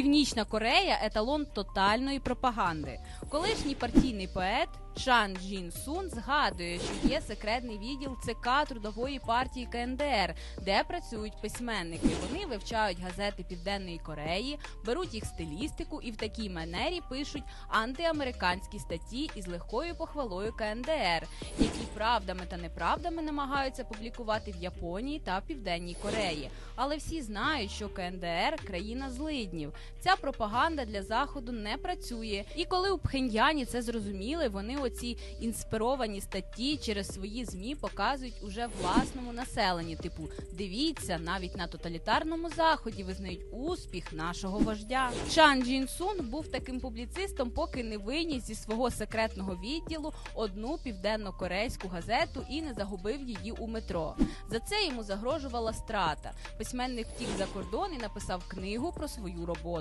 Північна Корея еталон тотальної пропаганди. Колишній партійний поет Чан Джін Сун згадує, що є секретний відділ ЦК трудової партії КНДР, де працюють письменники. Вони вивчають газети Південної Кореї, беруть їх стилістику і в такій манері пишуть антиамериканські статті із легкою похвалою КНДР, які правдами та неправдами намагаються публікувати в Японії та Південній Кореї. Але всі знають, що КНДР країна злиднів. Ця пропаганда для заходу не працює. І коли у Пхеньяні це зрозуміли, вони оці інспіровані статті через свої змі показують уже власному населенні. Типу, дивіться, навіть на тоталітарному заході визнають успіх нашого вождя. Чан Джін Сун був таким публіцистом, поки не виніс зі свого секретного відділу одну південно-корейську газету і не загубив її у метро. За це йому загрожувала страта. Письменник втік за кордон і написав книгу про свою роботу.